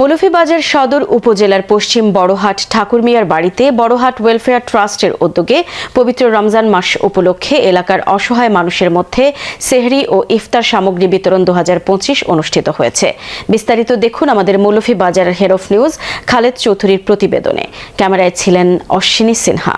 মৌলভীবাজার সদর উপজেলার পশ্চিম বড়হাট ঠাকুরমিয়ার বাড়িতে বড়হাট ওয়েলফেয়ার ট্রাস্টের উদ্যোগে পবিত্র রমজান মাস উপলক্ষে এলাকার অসহায় মানুষের মধ্যে সেহরি ও ইফতার সামগ্রী বিতরণ দু হাজার পঁচিশ অনুষ্ঠিত হয়েছে। বিস্তারিত দেখুন আমাদের Moulvibazar head of news, Khaled চৌধুরীর প্রতিবেদনে। ক্যামেরায় ছিলেন অশ্বিনী সিনহা।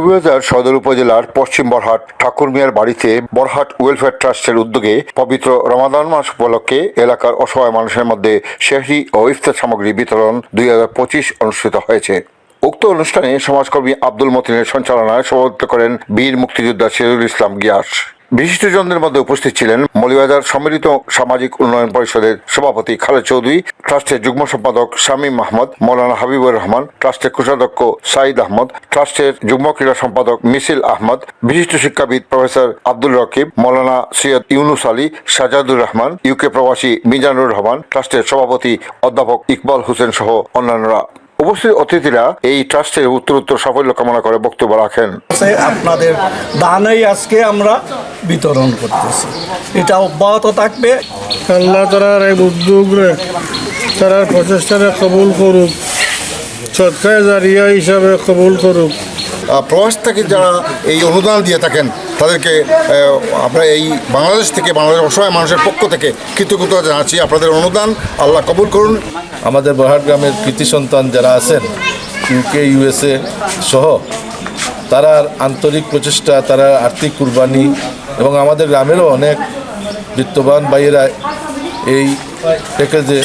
মৌলভীবাজার সদর উপজেলার পশ্চিম বরহাট ঠাকুর ঠাকুরমিয়ার বাড়িতে বরহাট ওয়েলফেয়ার ট্রাস্টের উদ্যোগে পবিত্র রমাদান মাস উপলক্ষে এলাকার অসহায় মানুষের মধ্যে শেহরি ও ইফতার সামগ্রী বিতরণ দুই হাজার পঁচিশ অনুষ্ঠিত হয়েছে। উক্ত অনুষ্ঠানে সমাজকর্মী আব্দুল মতিনের সঞ্চালনায় সভাপতিত্ব করেন বীর মুক্তিযোদ্ধা সিরুল ইসলাম গিয়াস। বিশিষ্টজনদের মধ্যে উপস্থিত ছিলেন মৌলভীবাজার সম্মিলিত সামাজিক উন্নয়ন পরিষদের সভাপতি খালেদ চৌধুরী, ট্রাস্টের যুগ্ম সম্পাদক শামীম মাহমদ, মৌলানা হাবিবুর রহমান, ট্রাস্টের কোষাধ্যক্ষ সাইদ আহমদ, ট্রাস্টের যুগ্ম ক্রীড়া সম্পাদক মিছিল আহমদ, বিশিষ্ট শিক্ষাবিদ প্রফেসর আব্দুল রকিব, মৌলানা সৈয়দ ইউনুস আলী, সাজাদুর রহমান, ইউকে প্রবাসী মিজানুর রহমান, ট্রাস্টের সভাপতি অধ্যাপক ইকবাল হোসেন সহ অন্যান্যরা। উপস্থিত অতিথিরা এই ট্রাস্টের উত্তরোত্তর সাফল্য কামনা করে বক্তব্য রাখেন। আপনাদের দানেই আজকে আমরা বিতরণ করতেছি। এটা অব্যাহত থাকবে। আল্লাহ তারার এই উদ্যোগরে তারার প্রচেষ্টারে কবুল করুক সৎকায় জারিয়া হিসাবে কবুল করুক। প্রবাস থেকে যারা এই অনুদান দিয়ে থাকেন তাদেরকে আমরা এই বাংলাদেশ থেকে বাংলাদেশ অসহায় মানুষের পক্ষ থেকে কৃতজ্ঞতা জানাচ্ছি। আপনাদের অনুদান আল্লাহ কবুল করুন। আমাদের বরহাট গ্রামের কৃতি সন্তান যারা আছেন ইউকে ইউএসএ সহ তারার আন্তরিক প্রচেষ্টা তারা আর্থিক কুরবানি এবং আমাদের গ্রামেরও অনেক বিত্তবান ভাইয়েরা এই প্যাকেজে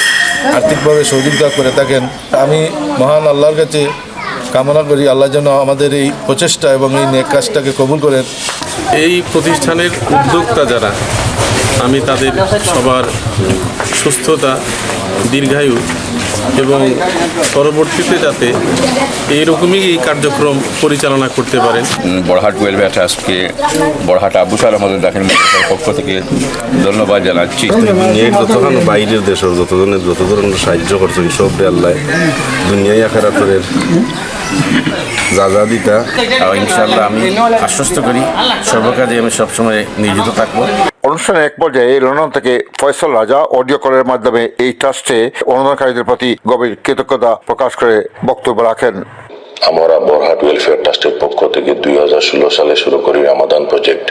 আর্থিকভাবে সহযোগিতা করে থাকেন। আমি মহান আল্লাহর কাছে কামনা করি, আল্লাহ যেন আমাদের এই প্রচেষ্টা এবং এই নেক কাজটাকে কবুল করেন। এই প্রতিষ্ঠানের উদ্যোক্তা যারা, আমি তাদের সবার সুস্থতা, দীর্ঘায়ু এবং পরবর্তীতে যাতে এইরকমই এই কার্যক্রম পরিচালনা করতে পারেন। বড়হাট ওয়েলফেয়ার ট্রাস্টকে বড়হাট আবু সালাম আমাদের দেখেন পক্ষ থেকে ধন্যবাদ জানাচ্ছি। দুনিয়ায় যতক্ষণ বাইরের দেশের যত ধরনের যত ধরনের সাহায্য করছেন সব আল্লাহ দুনিয়ায় আখারাতের যা যা দিতা আর ইনশাআল্লাহ আমি আশ্বস্ত করি সর্বকাজে আমি সবসময় নিয়োজিত থাকব। অনুষ্ঠানে এক পর্যায়ে লন্ডন থেকে ফয়সাল রাজা অডিও কলের মাধ্যমে এই ট্রাস্টে অনুদানকারীদের প্রতি গভীর কৃতজ্ঞতা প্রকাশ করে বক্তব্য রাখেন। আমরা বরহাট ওয়েলফেয়ার ট্রাস্টের পক্ষ থেকে দুই হাজার ষোলো সালে শুরু করি রামাদান প্রজেক্ট।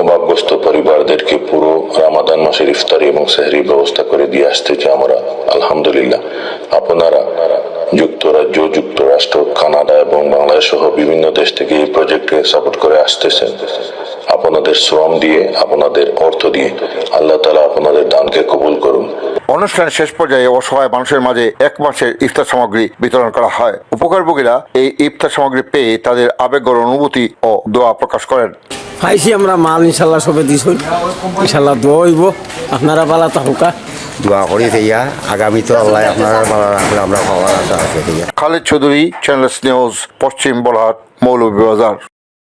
অভাবগ্রস্ত পরিবারদেরকে পুরো রামাদান মাসের ইফতারি এবং সেহরি ব্যবস্থা করে দিয়ে আসতেছি আমরা আলহামদুলিল্লাহ। আপনারা যুক্তরাজ্য যুক্তরাষ্ট্র কানাডা এবং বাংলাদেশ সহ বিভিন্ন দেশ থেকে এই প্রজেক্টকে সাপোর্ট করে আসতেছেন আপনাদের শ্রম দিয়ে আপনাদের অর্থ দিয়ে আল্লাহ তালা আপনাদের দানকে কবুল করুন। অনুষ্ঠানের শেষ পর্যায়ে অসহায় মানুষের মাঝে এক মাসের ইফতার সামগ্রী বিতরণ করা হয়। উপকারভোগীরা এই ইফতার সামগ্রী পেয়ে তাদের আবেগর অনুভূতি ও দোয়া প্রকাশ করেন। পাইছি আমরা মাল ইনশাল্লাহ সবে দিছ। ইনশাল্লাহ দোয়া হইব। আপনারা পালা তাহুকা দোয়া করি থইয়া আগামী তো আল্লাহ আপনারা আমরা খবর আশা আছে খালেদ চৌধুরী চ্যানেলস নিউজ পশ্চিম বলহাট মৌলভীবাজার।